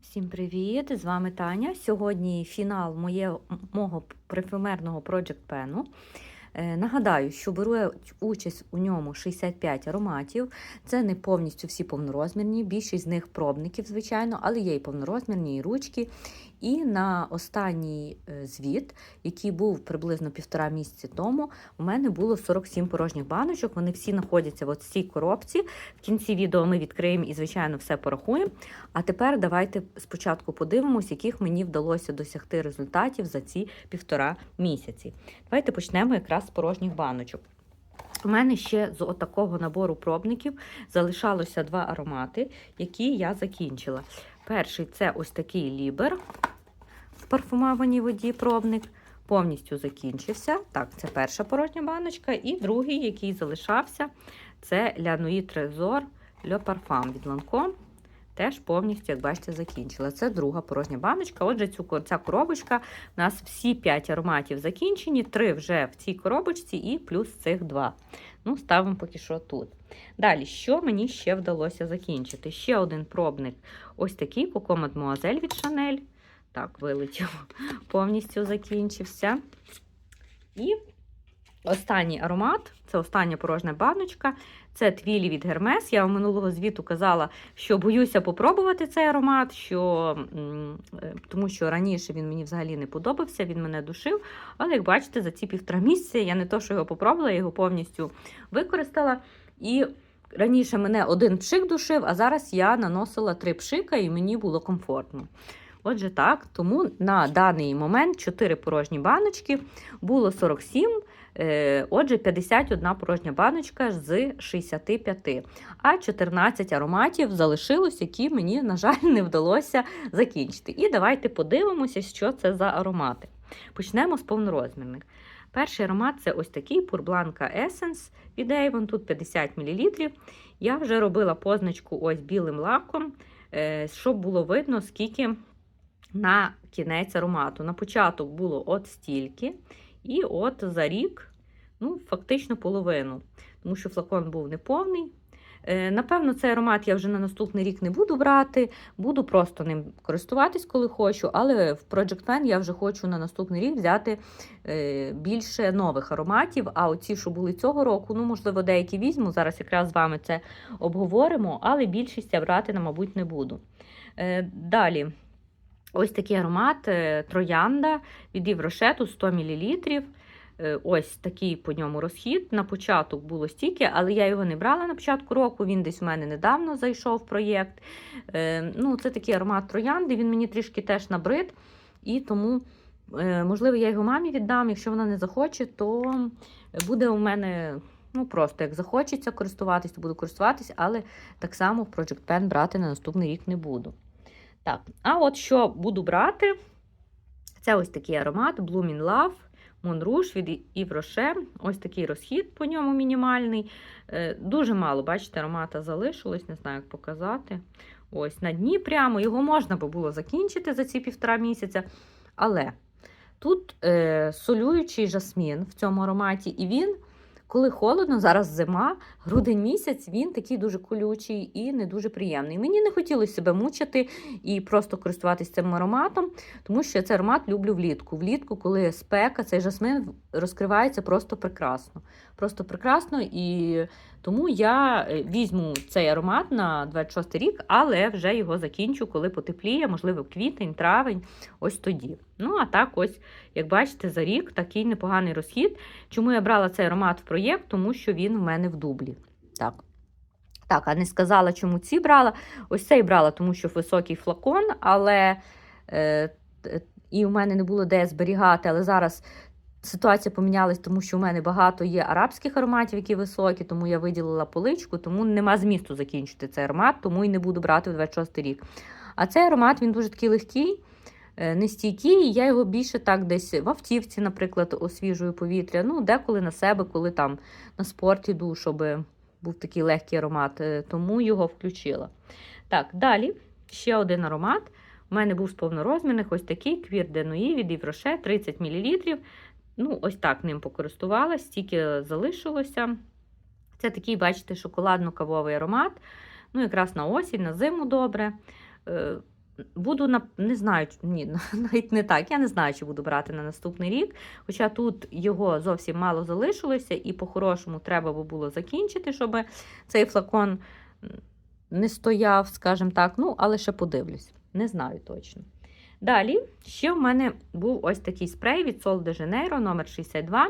Всім привіт! З вами Таня. Сьогодні фінал моє, мого парфюмерного Project Pen. Е, Нагадаю, що беру участь у ньому 65 ароматів. Це не повністю всі повнорозмірні, більшість з них пробників, звичайно, але є і повнорозмірні, і ручки. І на останній е, звіт, який був приблизно півтора місяці тому, у мене було 47 порожніх баночок. Вони всі знаходяться в цій коробці. В кінці відео ми відкриємо і, звичайно, все порахуємо. А тепер давайте спочатку подивимось, яких мені вдалося досягти результатів за ці півтора місяці. Давайте почнемо якраз з порожніх баночок. У мене ще з отакого набору пробників залишалося два аромати, які я закінчила. Перший це ось такий лібер в парфумованій воді пробник. Повністю закінчився. Так, це перша порожня баночка. І другий, який залишався, це Ля Нуї Трезор Le Parfum від Lancome. Теж повністю, як бачите, закінчила. Це друга порожня баночка. Отже, цю, ця коробочка у нас всі 5 ароматів закінчені, 3 вже в цій коробочці і плюс цих 2. Ну, ставимо поки що тут. Далі, що мені ще вдалося закінчити? Ще один пробник ось такий Coco Mademoiselle від Chanel. Так, вилетів, повністю закінчився. І останній аромат це остання порожня баночка. Це твілі від Гермес. Я у минулого звіту казала, що боюся попробувати цей аромат, що, тому що раніше він мені взагалі не подобався, він мене душив. Але, як бачите, за ці півтора місяці я не то, що його попробувала, я його повністю використала. І раніше мене один пшик душив, а зараз я наносила три пшика, і мені було комфортно. Отже, так, тому на даний момент 4 порожні баночки було 47. Отже, 51 порожня баночка з 65, а 14 ароматів залишилось, які мені, на жаль, не вдалося закінчити. І давайте подивимося, що це за аромати. Почнемо з повнорозмірних. Перший аромат це ось такий Purblanca Essence від Avon, тут 50 мл. Я вже робила позначку ось білим лаком, щоб було видно, скільки на кінець аромату. На початок було от стільки. І от за рік, ну, фактично половину, тому що флакон був неповний. Е, напевно, цей аромат я вже на наступний рік не буду брати, буду просто ним користуватись, коли хочу, але в Project Pen я вже хочу на наступний рік взяти е, більше нових ароматів. А оці, що були цього року, ну, можливо, деякі візьму. Зараз якраз з вами це обговоримо, але більшість я брати, мабуть, не буду. Е, далі. Ось такий аромат троянда від Єврошету 100 мл. Ось такий по ньому розхід. На початок було стільки, але я його не брала на початку року. Він десь у мене недавно зайшов в проєкт. Ну, Це такий аромат троянди, він мені трішки теж набрид. І тому, можливо, я його мамі віддам. Якщо вона не захоче, то буде у мене. Ну, просто як захочеться користуватись, то буду користуватись, але так само в Project Pen брати на наступний рік не буду. Так, а от що буду брати, це ось такий аромат Blooming Love, Rouge від Rocher. Ось такий розхід по ньому мінімальний. Дуже мало, бачите, аромата залишилось, не знаю, як показати. Ось на дні прямо. Його можна було закінчити за ці півтора місяця. Але тут е, солюючий жасмін в цьому ароматі, і він. Коли холодно, зараз зима, грудень місяць, він такий дуже колючий і не дуже приємний. Мені не хотілося себе мучити і просто користуватися цим ароматом, тому що я цей аромат люблю влітку. Влітку, коли спека, цей жасмин розкривається просто прекрасно. Просто прекрасно, і тому я візьму цей аромат на 26 рік, але вже його закінчу, коли потепліє, можливо, квітень, травень, ось тоді. Ну, а так, ось, як бачите, за рік такий непоганий розхід. Чому я брала цей аромат в проєкт? Тому що він в мене в дублі. Так. Так, а не сказала, чому ці брала. Ось цей брала, тому що високий флакон, але е, і в мене не було де зберігати, але зараз. Ситуація помінялась, тому що у мене багато є арабських ароматів, які високі, тому я виділила поличку, тому нема змісту закінчити цей аромат, тому і не буду брати в 26 рік. А цей аромат він дуже такий легкий, нестійкий, і я його більше так десь в автівці, наприклад, освіжую повітря. Ну, деколи на себе, коли там на спорт іду, щоб був такий легкий аромат, тому його включила. Так, далі ще один аромат. У мене був з ось такий квір де Нуї від Євроше 30 мл. Ну, ось так ним покористувалась, стільки залишилося. Це такий, бачите, шоколадно-кавовий аромат. Ну, якраз на осінь, на зиму добре. буду на не знаю, ні, навіть не так. Я не знаю, чи буду брати на наступний рік. Хоча тут його зовсім мало залишилося, і по-хорошому треба було закінчити, щоб цей флакон не стояв, скажімо так. Ну, але ще подивлюсь. Не знаю точно. Далі ще в мене був ось такий спрей від Sol de Janeiro номер 62.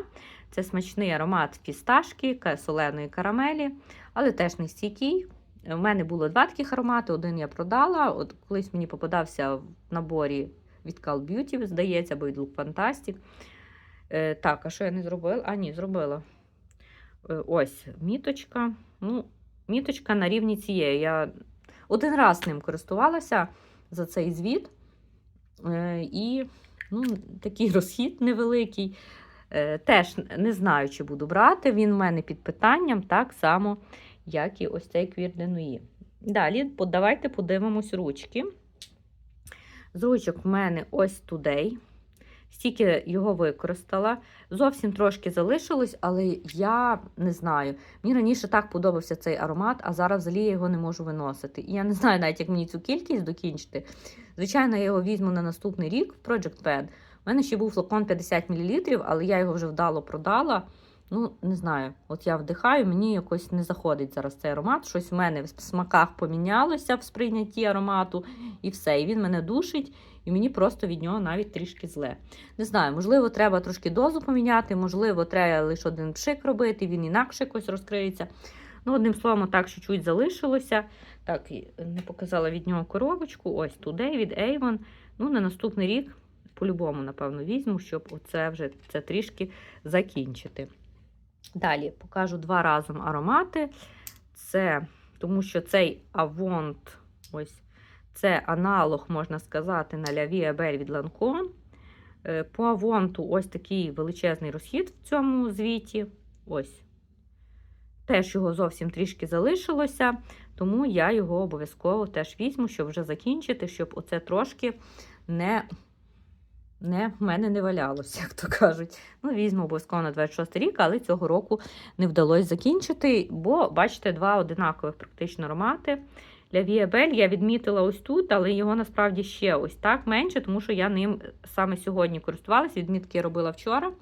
Це смачний аромат фісташки, соленої карамелі, але теж не стійкий. У мене було два таких аромати, один я продала. От колись мені попадався в наборі від Call Beauty, здається, або від Look Fantastic. Е, так, а що я не зробила? А, ні, зробила. Е, ось міточка. Ну, міточка на рівні цієї. Я один раз ним користувалася за цей звіт. Е, і ну, такий розхід невеликий. Е, теж не знаю, чи буду брати. Він в мене під питанням, так само, як і ось цей квір денуї. Далі давайте подивимось ручки. З ручок в мене ось тудей. Стільки його використала. Зовсім трошки залишилось, але я не знаю. Мені раніше так подобався цей аромат, а зараз взагалі я його не можу виносити. І я не знаю навіть, як мені цю кількість докінчити. Звичайно, я його візьму на наступний рік в Project Pen. У мене ще був флакон 50 мл, але я його вже вдало продала. Ну, не знаю, от я вдихаю, мені якось не заходить зараз цей аромат. Щось в мене в смаках помінялося в сприйнятті аромату, і все. І він мене душить, і мені просто від нього навіть трішки зле. Не знаю, можливо, треба трошки дозу поміняти, можливо, треба лише один пшик робити, він інакше якось розкриється. Ну, одним словом, так чуть-чуть залишилося. Так, не показала від нього коробочку. Ось туди від Avon. Ну, на наступний рік по-любому, напевно, візьму, щоб оце вже це трішки закінчити. Далі покажу два разом аромати. Це, тому що цей Avon, ось це аналог, можна сказати, на Vie Belle від Lancome. Е, По Авонту ось такий величезний розхід в цьому звіті. Ось. Теж його зовсім трішки залишилося, тому я його обов'язково теж візьму, щоб вже закінчити, щоб оце трошки не, не в мене не валялося, як то кажуть. Ну, візьму обов'язково на 26 рік, але цього року не вдалося закінчити, бо, бачите, два одинакових практично аромати. Для Віабель я відмітила ось тут, але його насправді ще ось так менше, тому що я ним саме сьогодні користувалася. Відмітки я робила вчора.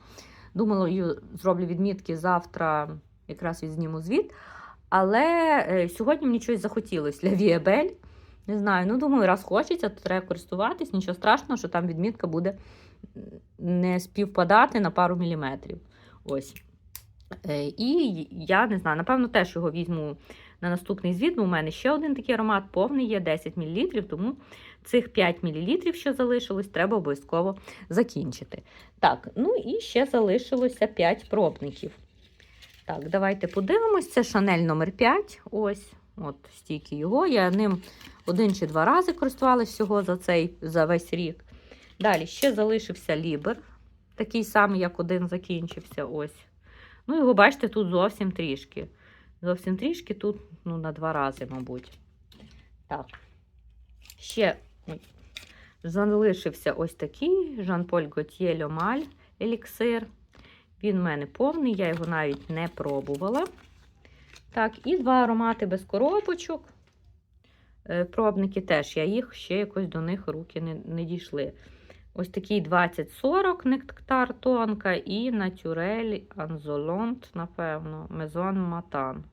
Думала, зроблю відмітки завтра, якраз відзніму звіт. Але е, сьогодні мені щось захотілося для Віабель. Не знаю, ну думаю, раз хочеться, то треба користуватись. Нічого страшного, що там відмітка буде не співпадати на пару міліметрів. Ось. Е, І я не знаю, напевно, теж його візьму на наступний звіт, бо у мене ще один такий аромат повний є 10 мл, тому цих 5 мл, що залишилось, треба обов'язково закінчити. Так, ну і ще залишилося 5 пробників. Так, давайте подивимось. Це Шанель номер 5. Ось, от стільки його. Я ним один чи два рази користувалася всього за цей за весь рік. Далі ще залишився лібер, такий самий, як один закінчився. Ось. Ну, його, бачите, тут зовсім трішки. Зовсім трішки тут ну, на два рази, мабуть. Так. Ще залишився ось такий Жан-Поль Готьє Льомаль еліксир. Він в мене повний, я його навіть не пробувала. Так, і два аромати без коробочок. Е, Пробники теж, я їх ще якось до них руки не, не дійшли. Ось такий 2040 нектар тонка і натюрель анзолонт, напевно, мезон матан.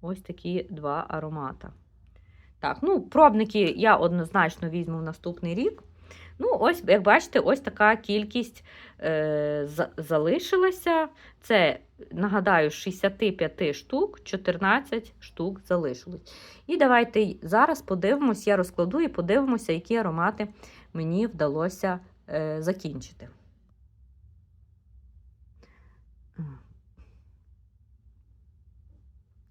Ось такі два аромата. Так, ну, пробники я однозначно візьму в наступний рік. Ну, ось, як бачите, ось така кількість е, залишилася. Це, нагадаю, з 65 штук, 14 штук залишилось. І давайте зараз подивимось, я розкладу і подивимося, які аромати мені вдалося е, закінчити.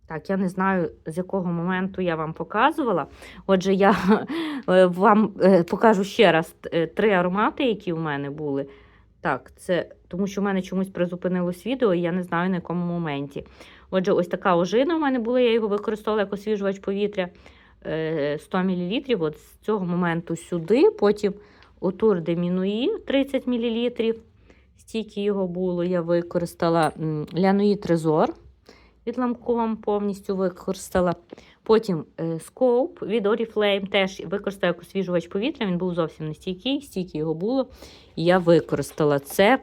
Так, я не знаю, з якого моменту я вам показувала. Отже, я е, вам е, покажу ще раз е, три аромати, які у мене були. Так, це тому що в мене чомусь призупинилось відео, і я не знаю на якому моменті. Отже, ось така ожина у мене була, я його використовувала як освіжувач повітря е, 100 мл. От з цього моменту сюди, потім у Тур де Мінуї 30 мл. Стільки його було, я використала м, Лянуї Трезор Lancome повністю використала. Потім е, Scope від Oriflame теж використала як освіжувач повітря. Він був зовсім не стійкий, стільки його було. І я використала це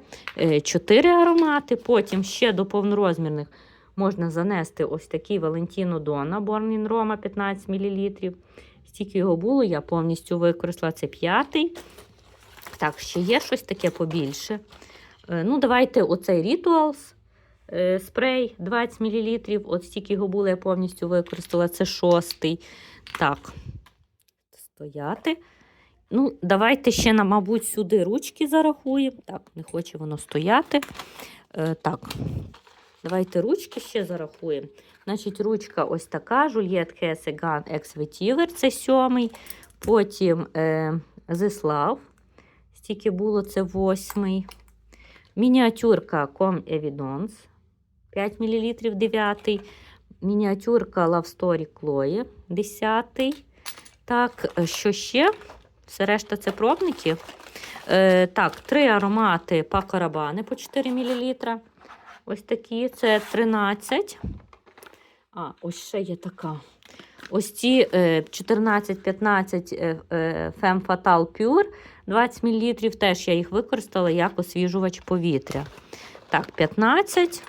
4 аромати. Потім ще до повнорозмірних можна занести ось такий Valentino Donna Born in Roma 15 мл. Стільки його було, я повністю використала. Це п'ятий. Так, ще є щось таке побільше. Е, Ну, давайте оцей Rituals е, спрей 20 мл. От стільки його було, я повністю використала. Це шостий. Так, стояти. Ну, давайте ще, мабуть, сюди ручки зарахуємо. Так, не хоче воно стояти. Е, так, давайте ручки ще зарахуємо. Значить, ручка ось така: Gun X Vetiver, це сьомий. Потім е, Zислав, стільки було, це восьмий. Мініатюрка Com Evidence 5 мл 9. Мініатюрка Love Story Chloe 10. Так, е, що ще? Все решта це пробники. Е, так, три аромати Rabanne по 4 мл. Ось такі, це 13. А, ось ще є така. Ось ці е, 14-15 е, е, Femme Fatale Pure 20 мл. Теж я їх використала як освіжувач повітря. Так, 15.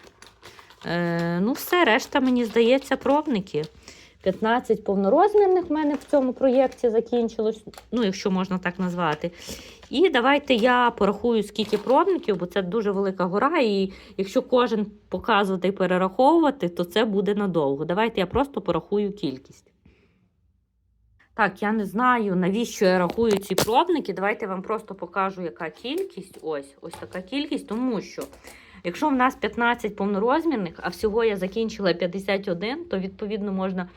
Е, ну, все, решта, мені здається, пробники. 15 повнорозмірних в мене в цьому проєкті закінчилось, ну, якщо можна так назвати. І давайте я порахую, скільки пробників, бо це дуже велика гора. І якщо кожен показувати і перераховувати, то це буде надовго. Давайте я просто порахую кількість. Так, я не знаю, навіщо я рахую ці пробники. Давайте я вам просто покажу, яка кількість. Ось, ось така кількість, тому що. Якщо в нас 15 повнорозмірних, а всього я закінчила 51, то відповідно можна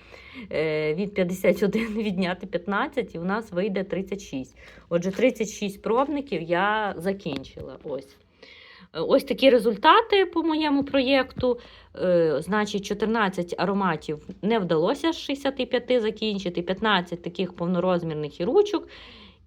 е, від 51 відняти 15 і у нас вийде 36. Отже, 36 пробників я закінчила. Ось. Ось такі результати по моєму проєкту. Е, Значить, 14 ароматів не вдалося з 65 закінчити, 15 таких повнорозмірних і ручок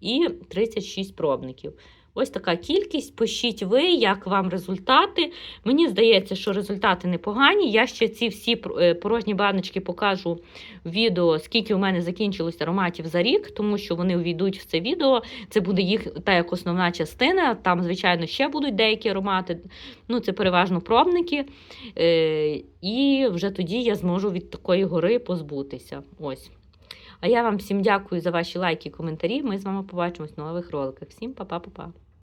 і 36 пробників. Ось така кількість. Пишіть ви, як вам результати. Мені здається, що результати непогані. Я ще ці всі е, порожні баночки покажу в відео, скільки у мене закінчилось ароматів за рік, тому що вони увійдуть в це відео. Це буде їх та як основна частина. Там, звичайно, ще будуть деякі аромати. Ну, це переважно пробники. Е, І вже тоді я зможу від такої гори позбутися. Ось. А я вам всім дякую за ваші лайки і коментарі. Ми з вами побачимось в нових роликах. Всім па-па-па-па.